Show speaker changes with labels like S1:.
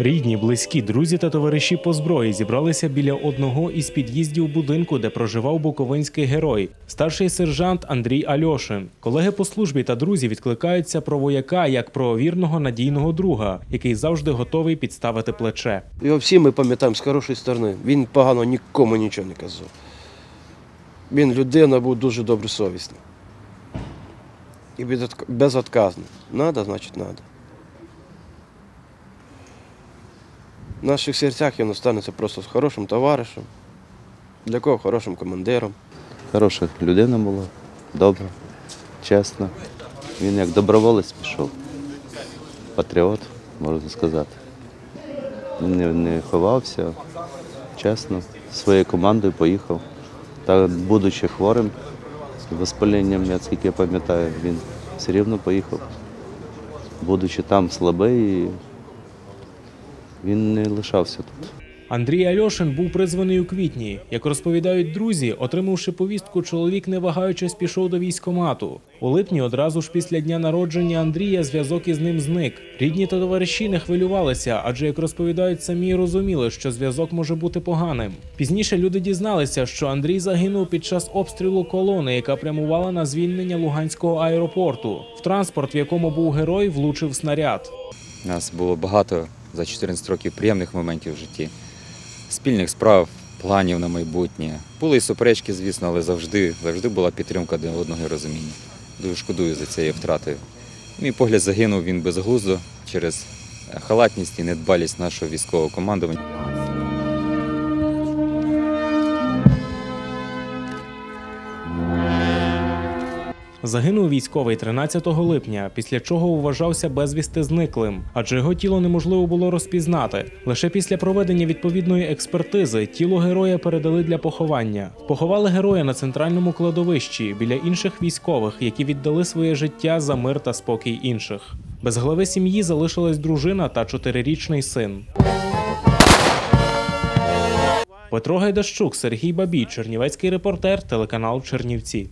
S1: Рідні, близькі, друзі та товариші по зброї зібралися біля одного із під'їздів будинку, де проживав буковинський герой, старший сержант Андрій Альошин. Колеги по службі та друзі відкликаються про вояка як про вірного надійного друга, який завжди готовий підставити плече.
S2: Його всі ми пам'ятаємо з хорошої сторони. Він погано нікому нічого не казав. Він людина був дуже добросовісний. І безотк- безотказний. Надо, значить, надо. В наших серцях він останеться просто з хорошим товаришем, для кого хорошим командиром.
S3: Хороша людина була, добра, чесна. Він як доброволець пішов. Патріот, можна сказати. Він не, не ховався, чесно, своєю командою поїхав. Та будучи хворим, воспаленням, я скільки я пам'ятаю, він все рівно поїхав. Будучи там слабий, він не лишався тут.
S1: Андрій Альошин був призваний у квітні. Як розповідають друзі, отримавши повістку, чоловік, не вагаючись, пішов до військомату. У липні, одразу ж після дня народження Андрія, зв'язок із ним зник. Рідні та товариші не хвилювалися, адже як розповідають самі, розуміли, що зв'язок може бути поганим. Пізніше люди дізналися, що Андрій загинув під час обстрілу колони, яка прямувала на звільнення Луганського аеропорту. В транспорт, в якому був герой, влучив снаряд.
S4: У нас було багато за 14 років приємних моментів в житті, спільних справ, планів на майбутнє. Були і суперечки, звісно, але завжди, завжди була підтримка один одного і розуміння. Дуже шкодую за цієї втрати. Мій погляд загинув він безглуздо через халатність і недбалість нашого військового командування.
S1: Загинув військовий 13 липня, після чого вважався безвісти зниклим, адже його тіло неможливо було розпізнати. Лише після проведення відповідної експертизи тіло героя передали для поховання. Поховали героя на центральному кладовищі біля інших військових, які віддали своє життя за мир та спокій інших. Без глави сім'ї залишилась дружина та чотирирічний син. Петро Гайдащук, Сергій Бабій, Чернівецький репортер, телеканал Чернівці.